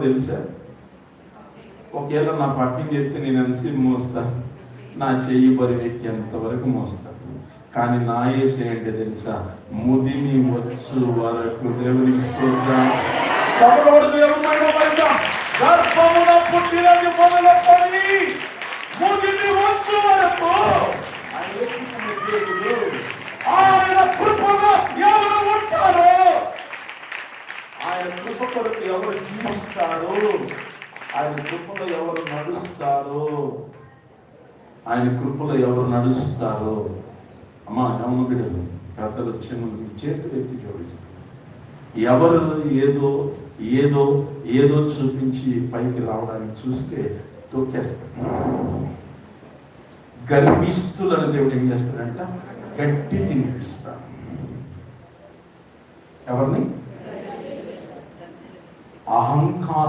తెలుసా? ఒకవేళ నా పట్టిన చెప్తే నేను ఎంతసేపు మోస్తా? నా చెయ్యి బరివెక్కి ఎంతవరకు మోస్తా. కానీ నా ఏసే ఏంటి తెలుసా? ముదిని వచ్చు వరకు దేవునికి స్తోత్రం చదవడు దేవుని మహిమపడతాం. గర్భమున పుట్టినది మొదలుకొని ముదిని వచ్చు వరకు ఆయన ఎత్తుకున్న దేవుడు. ఆయన కృపగా ఎవరు ఉంటారో ఆయన కృప కొరకు ఎవరు జీవిస్తారు? ఆయన కృపలో ఎవరు నడుస్తారో? ఆయన కృపలో ఎవరు నడుస్తారో? అమ్మా యవన కథలు వచ్చే ముందు చేతులు ఎత్తి జోడిస్తారు. ఎవరు ఏదో ఏదో ఏదో చూపించి పైకి రావడానికి చూస్తే తొక్కేస్తారు. గర్విస్తులను దేవుడు ఏం చేస్తాడంట? గట్టి తినిపిస్తాడు ఎవరిని? అహంకారం